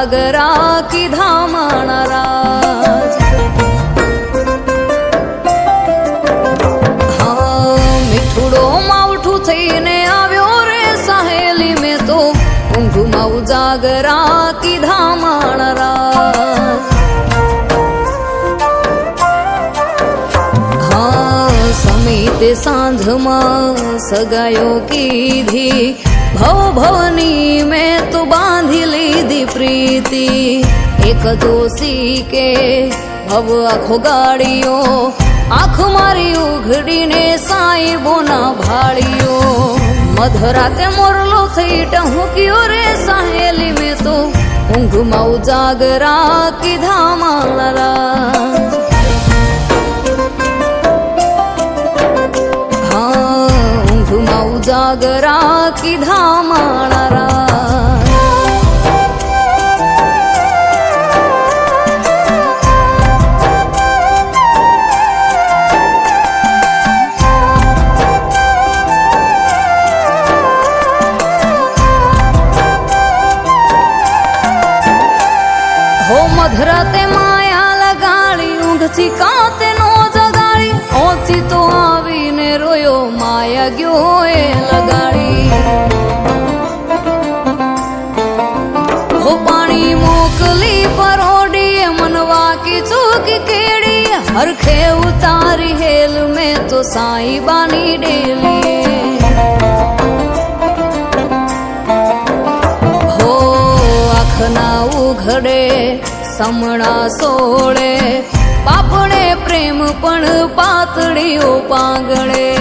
કીધા માણા હા મીઠુડો માવઠું થઈને આવ્યો રે સહેલી મેં તો ઊંઘમાં ઉજાગરા કીધા માણા હા સાંજમાં સગાયો કીધી ભવ ભવની મેં તો બાંધી લીધી પ્રીતિ એક જોશી કે ભવ આખો ગાડીઓ આંખ મારી ઉઘડીને સાહેબોના ભાળીઓ મધરાતે મોરલો થઈ ટહુક્યો રે સહેલી મેં તો ઊંઘમાં ઉજાગરા કીધા મારા હા, ઊંઘમાં ઉજાગરા કીધા માણારા હો માયા લગાડી, ઊંઘથી કાંતે નો જગાડી. ઓછી તો આવીને રોયો, માયા ગયો એ લગાડી. હો મોકલી પરોડી મનવા કી ચૂકી કેડી હરખે ઉતારી હેલ, મેં તો સાઈ બાની ડેલી. સમણા સોળે. પાપણે પ્રેમ પણ પાતળીઓ પાંગળે.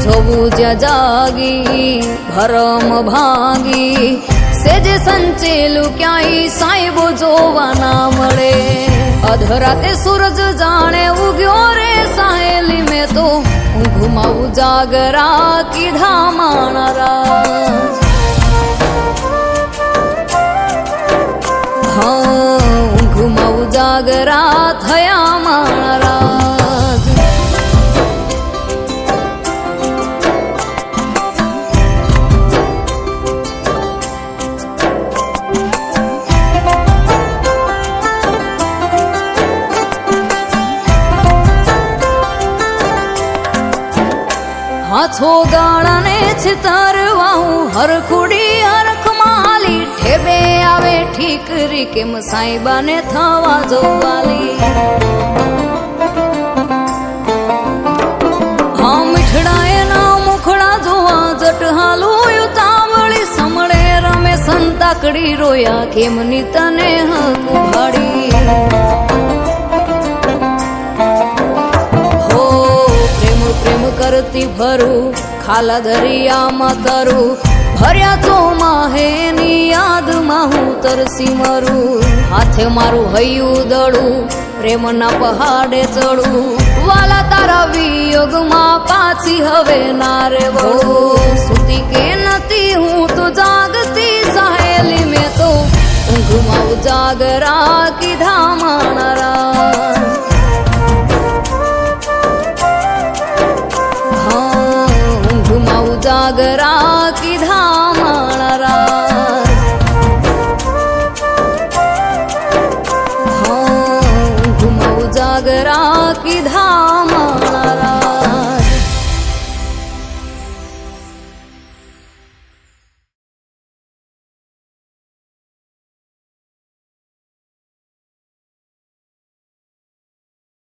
જોવું જ્યાં જાગી, ભરમ ભાંગી. સેજે સંચેલું ક્યાંય સાહેબો જોવા ના મળે. અધરાતે સૂરજ જાણે ઉગ્યો રે સાહેલી મેં તો. ઊંઘમાં ઉજાગરા કીધા માણરા. હા ઉજાગરા થયા મારા હાથો ગાળાને છિતરવા હું હરખુડી હરખ માલી ઠેબે આવે ઠીકરી કેમ સાઈબાને થવા જોવાલી? હા મીઠડા એના મુખડા જોવા જટ હાલું તાવળી સમળે રમે સંતાકડી રોયા કેમની તને હક ભાડી હો, પ્રેમ પ્રેમ કરતી ભરું, ખાલા દરિયામાં તરું. ભર્યા છો માહેની યાદમાં હું તરસી મરું. હાથે મારું હૈયું દડું પ્રેમના પહાડે ચડું. વાલા તારા વિયોગમાં પાછી હવે ના રે વળું કે નથી હું તો જાગતી સહેલી મેં તો ઊંઘમાં ઉજાગરા કીધા માણારા. ઊંઘમાં ઉજાગરા ઊંઘમાં ઉજાગરા કીધા